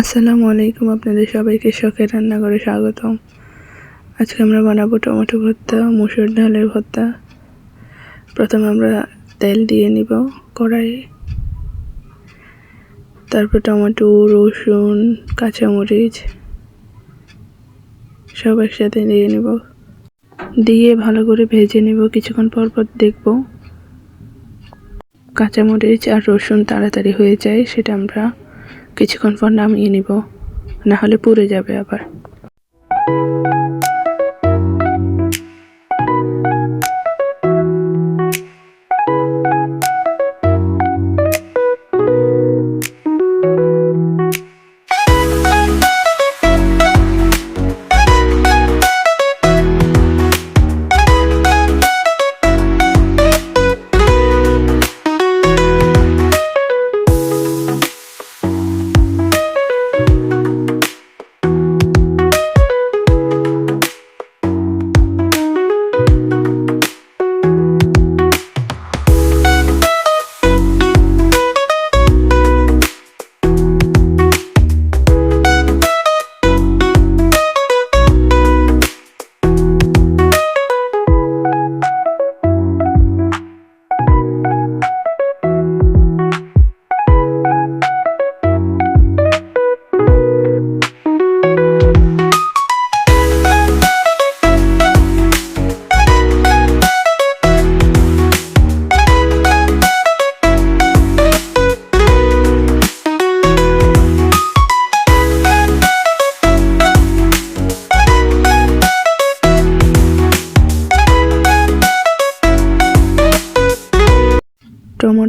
আসসালামু আলাইকুম আপনাদের সবাইকে শখের রান্নাঘরে স্বাগতম। আজকে আমরা বানাবো টমেটো ভর্তা, মুসুর ডালের ভর্তা। প্রথমে আমরা তেল দিয়ে নিব কড়াই তারপর টমেটো, রসুন, কাঁচামরিচ সব একসাথে দিয়ে নিব। দিয়ে ভালো করে ভেজে নিব, কিছুক্ষণ পর পর দেখব কাঁচামরিচ আর রসুন তাড়াতাড়ি হয়ে যায়, সেটা আমরা কিছুক্ষণ পর নামিয়ে নিব না হলে পুড়ে যাবে আবার।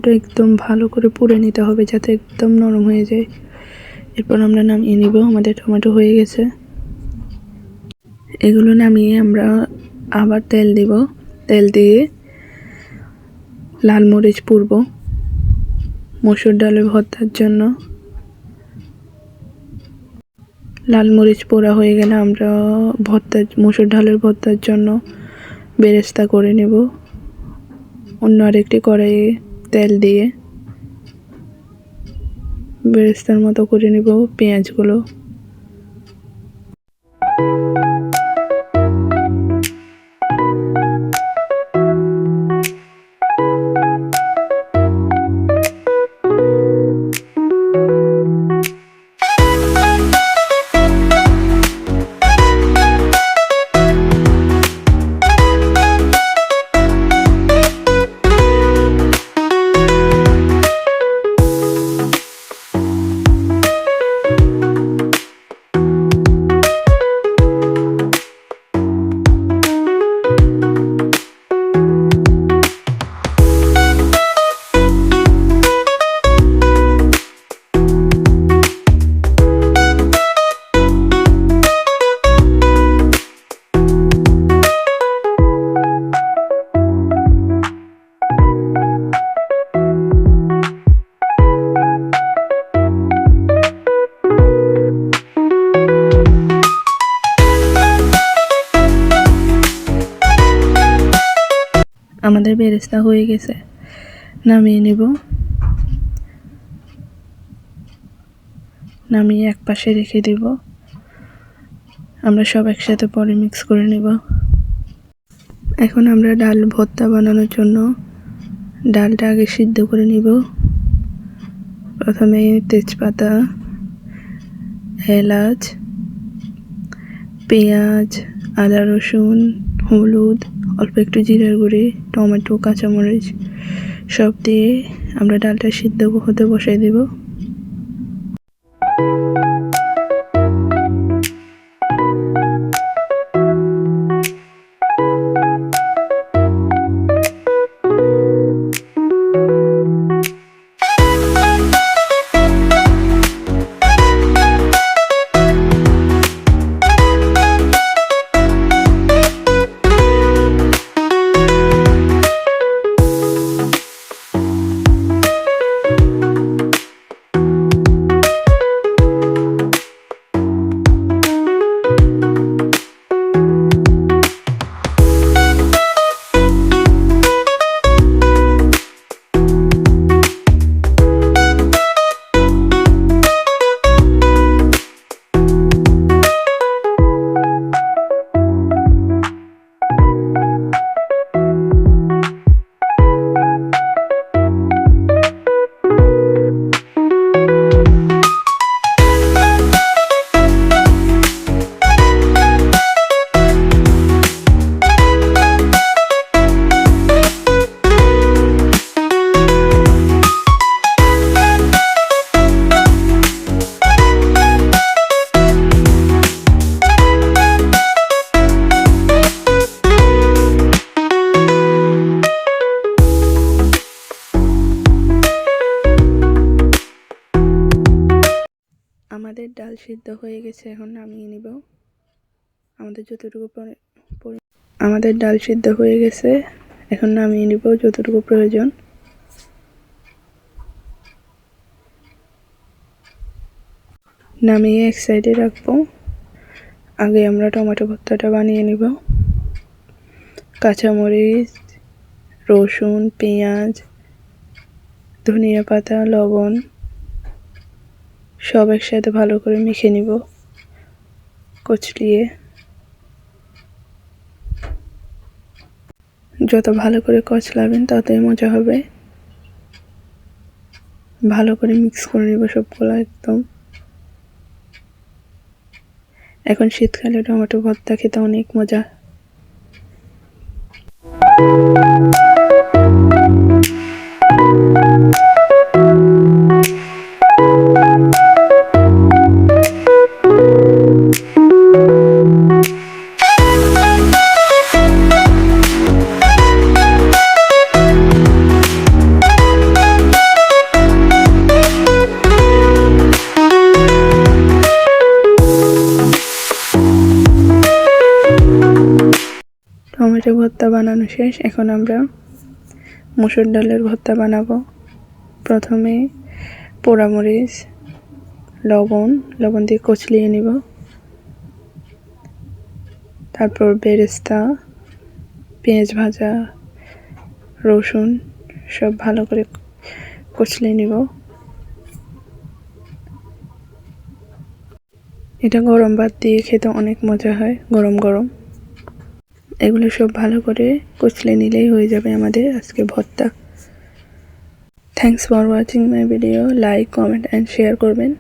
টমেটো একদম ভালো করে পুড়ে নিতে হবে যাতে একদম নরম হয়ে যায়। এরপর আমরা নামিয়ে নিব, আমাদের টমেটো হয়ে গেছে। এগুলো নামিয়ে আমরা আবার তেল দিব। তেল দিয়ে লাল মরিচ পুরব মসুর ডালের ভর্তার জন্য। লাল মরিচ পোড়া হয়ে গেলে আমরা ভর্তা, মসুর ডালের ভর্তার জন্য বেরেস্তা করে নেব। অন্য আরেকটি কড়াইয়ে তেল দিয়ে বেরেস্তার মতো করে নেব পেঁয়াজগুলো। আমাদের বেরেস্তা হয়ে গেছে। নামিয়ে নেব। নামিয়ে এক পাশে রেখে দেব। আমরা সব একসাথে পরে মিক্স করে নেব। এখন আমরা ডাল ভর্তা বানানোর জন্য ডালটা আগে সিদ্ধ করে নিব। প্রথমে তেজপাতা, এলাচ, পেঁয়াজ, আদা রসুন, হলুদ অল্প একটু জিরার গুঁড়ি টমেটো কাঁচামরিচ সব দিয়ে আমরা ডালটা সিদ্ধ হতে বসাই দেব। সিদ্ধ হয়ে গেছে, এখন নামিয়ে নিব। আমাদের যতটুকু আমাদের ডাল সিদ্ধ হয়ে গেছে, এখন নামিয়ে নিব যতটুকু প্রয়োজন। নামিয়ে এক সাইডে রাখব। আগে আমরা টমেটো ভর্তাটা বানিয়ে নিব। কাঁচামরিচ, রসুন, পেঁয়াজ, ধনিয়া পাতা, লবণ সব একসাথে ভালো করে মেখে নিব। কচলিয়ে। যত ভালো করে কচলাবেন, ততই মজা হবে। ভালো করে মিক্স করে নিব সবগুলো একদম। এখন শীতকালে টমেটো ভর্তা খেতে অনেক মজা। ভর্তা বানানো শেষ, এখন আমরা মুসুর ডালের ভর্তা বানাবো। প্রথমে পোড়ামরিচ, লবণ লবণ দিয়ে কচলিয়ে নিব। তারপর বেরেস্তা, পেঁয়াজ ভাজা, রসুন, সব ভালো করে কচলিয়ে নিব। এটা গরম ভাত দিয়ে খেতে অনেক মজা হয়, গরম গরম। এগুলো সব ভালো করে কুচলে নিলেই হয়ে যাবে আমাদের আজকে ভর্তা। Thanks for watching my video like comment and share করবেন।